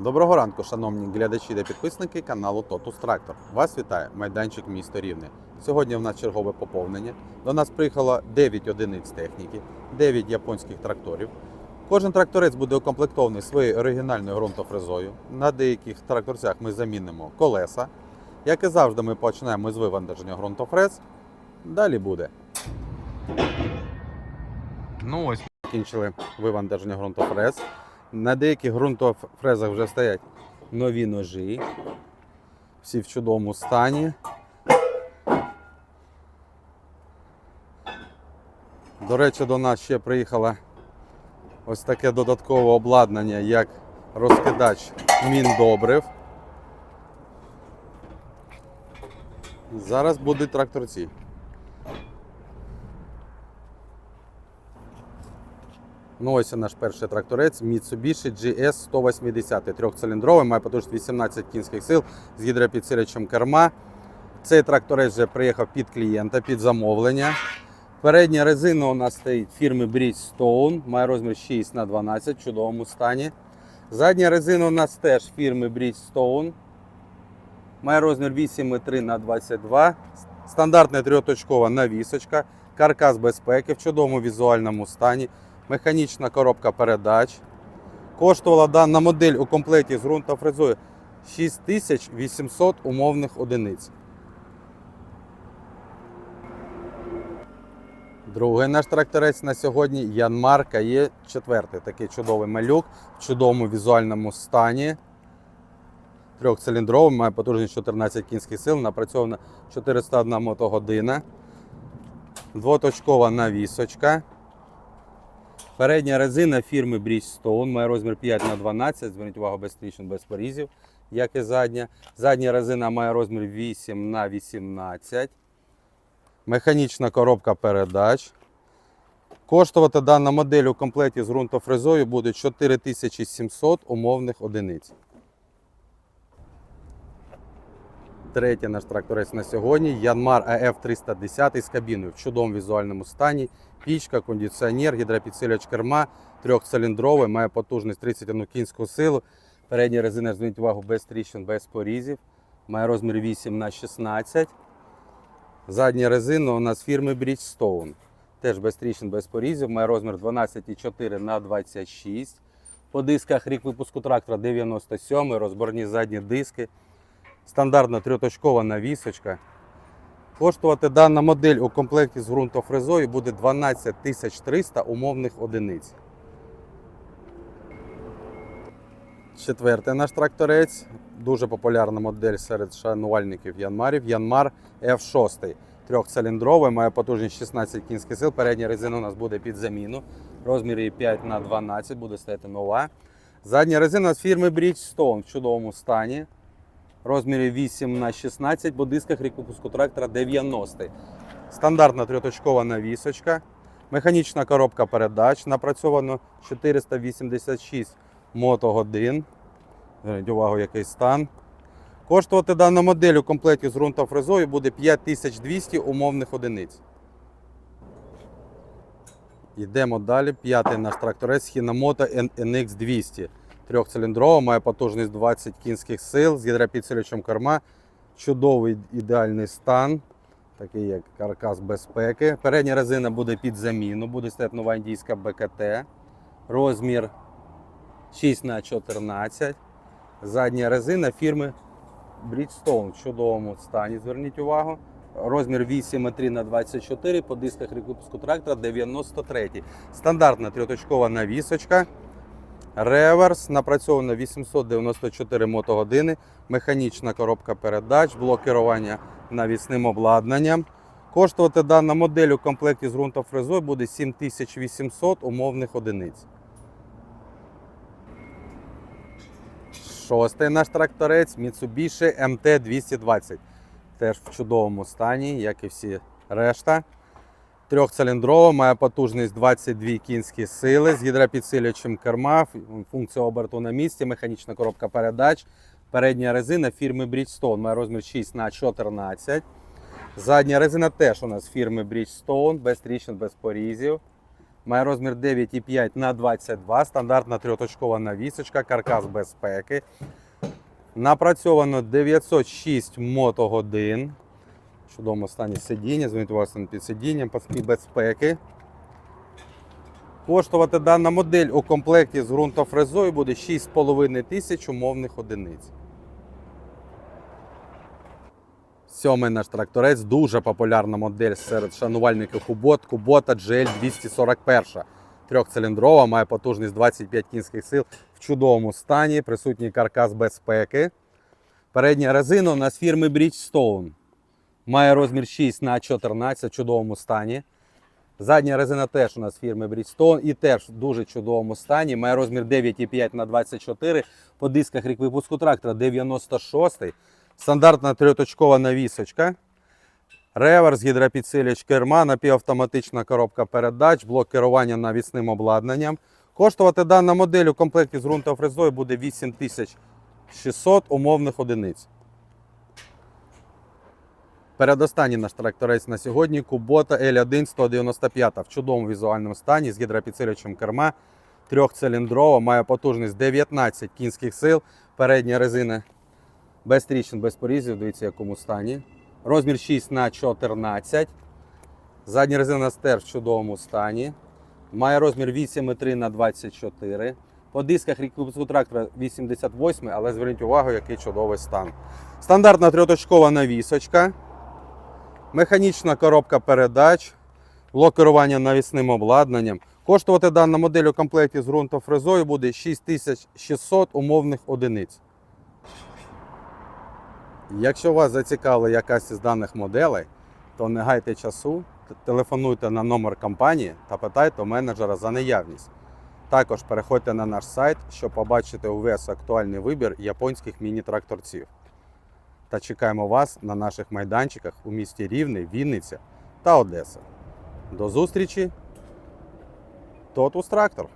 Доброго ранку, шановні глядачі та підписники каналу Totus Tractor. Вас вітає майданчик місто Рівне. Сьогодні в нас чергове поповнення. До нас приїхало 9 одиниць техніки, 9 японських тракторів. Кожен тракторець буде укомплектований своєю оригінальною ґрунтофрезою. На деяких тракторцях ми замінимо колеса. Як і завжди, ми почнемо з вивантаження ґрунтофрез. Далі буде. Ну ось закінчили вивантаження ґрунтофрез. На деяких ґрунтофрезах вже стоять нові ножі. Всі в чудовому стані. До речі, до нас ще приїхало ось таке додаткове обладнання, як розкидач міндобрив. Зараз будуть тракторці. Ну, ось наш перший тракторець Mitsubishi GS 180 трьохциліндровий, має потужність 18 кінських сил з гідропідсилювачем керма. Цей тракторець вже приїхав під клієнта, під замовлення. Передня резина у нас стоїть фірми Bridgestone, має розмір 6 х 12 в чудовому стані. Задня резина у нас теж фірми Bridgestone. Має розмір 8,3 на 22. Стандартна трьохточкова навісочка, каркас безпеки в чудовому візуальному стані механічна коробка передач. Коштувала дана модель у комплекті з ґрунтофрезою 6800 умовних одиниць. Другий наш тракторець на сьогодні Янмар є четвертий. Такий чудовий малюк в чудовому візуальному стані. Трьохциліндровий, має потужність 14 кінських сил, напрацьована 401 мотогодина. Двоточкова навісочка. Передня резина фірми Bridgestone має розмір 5 х 12 зверніть увагу без тріщин, без порізів, як і задня. Задня резина має розмір 8 х 18 Механічна коробка передач. Коштувати дана модель у комплекті з ґрунтофрезою буде 4700 умовних одиниць. Третій наш тракторець на сьогодні Янмар АФ 310 з кабіною в чудовому візуальному стані. Пічка, кондиціонер, гідропідсилювач керма, трьохциліндровий, має потужність 31 кінську силу. Передня резина, зверніть увагу, без тріщин, без порізів. Має розмір 8 х 16 Задня резина у нас фірми Bridgestone. Теж без тріщин, без порізів. Має розмір 12,4 на 26 По дисках рік випуску трактора 97 розборні задні диски. Стандартна трьоточкова навісочка. Коштувати дана модель у комплекті з ґрунтофрезою буде 12 300 умовних одиниць. Четвертий наш тракторець. Дуже популярна модель серед шанувальників Янмарів. Янмар F6. Трьохциліндровий, має потужність 16 кінських сил. Передня резина у нас буде під заміну. Розмір її 5 на 12 буде стояти нова. Задня резина з фірми Bridgestone в чудовому стані. Розмірі 8 на 16 по дисках рік випуску трактора 90. Стандартна трьоточкова навісочка. Механічна коробка передач. Напрацьовано 486 мотогодин. Зверніть увагу, який стан. Коштувати дану модель у комплекті з ґрунтофрезою буде 5200 умовних одиниць. Йдемо далі. П'ятий наш тракторець Hinamoto NX 200. Трьохциліндрова, має потужність 20 кінських сил з гідропідсилювачем керма. Чудовий ідеальний стан, такий як каркас безпеки. Передня резина буде під заміну, буде стояти нова індійська БКТ. Розмір 6 х 14 Задня резина фірми Bridgestone в чудовому стані. Зверніть увагу. Розмір 8,3 на 24 по дисках рік випуску трактора 93. Стандартна трьоточкова навісочка. Реверс напрацьовано 894 мотогодини, механічна коробка передач, блок навісним обладнанням. Коштувати дана модель у комплекті з ґрунтофрезою буде 7800 умовних одиниць. Шостий наш тракторець Mitsubishi MT220. Теж в чудовому стані, як і всі решта. Трьохциліндрова, має потужність 22 кінські сили з гідропідсилювачем керма, функція оберту на місці, механічна коробка передач. Передня резина фірми Bridgestone має розмір 6 на 14 Задня резина теж у нас фірми Bridgestone, без тріщин, без порізів. Має розмір 9,5 на 22, стандартна трьоточкова навісочка, каркас безпеки. Напрацьовано 906 мотогодин. В чудовому стані сидіння, зверніть увагу під сидінням, паски безпеки. Коштувати дана модель у комплекті з ґрунтофрезою буде 6,5 тисяч умовних одиниць. Сьомий наш тракторець дуже популярна модель серед шанувальників Кубот. Кубота GL 241. Трьохциліндрова, має потужність 25 кінських сил в чудовому стані, присутній каркас безпеки. Передня резина у нас фірми Bridgestone. Має розмір 6 на 14 в чудовому стані. Задня резина теж у нас фірми Bridgestone і теж в дуже чудовому стані. Має розмір 9,5 на 24 По дисках рік випуску трактора 96 Стандартна трьоточкова навісочка. Реверс, гідропідсилювач керма, напівавтоматична коробка передач, блок керування навісним обладнанням. Коштувати дана модель у комплекті з ґрунтофрезою буде 8600 умовних одиниць. Передостанній наш тракторець на сьогодні Кубота L1 195 в чудовому візуальному стані з гідропідсилювачем керма. Трьохциліндрова, має потужність 19 кінських сил. Передня резина без тріщин, без порізів. Дивіться, якому стані. Розмір 6 на 14. Задня резина теж в чудовому стані. Має розмір 8,3 на 24. По дисках ріквипуску трактора 88, але зверніть увагу, який чудовий стан. Стандартна трьоточкова навісочка. Механічна коробка передач, блок керування навісним обладнанням. Коштувати дана модель у комплекті з ґрунтофрезою буде 6600 умовних одиниць. Якщо вас зацікавила якась із даних моделей, то не гайте часу, телефонуйте на номер компанії та питайте у менеджера за наявність. Також переходьте на наш сайт, щоб побачити увесь актуальний вибір японських міні-тракторців. Та чекаємо вас на наших майданчиках у місті Рівне, Вінниця та Одеса. До зустрічі! Тотус Трактор!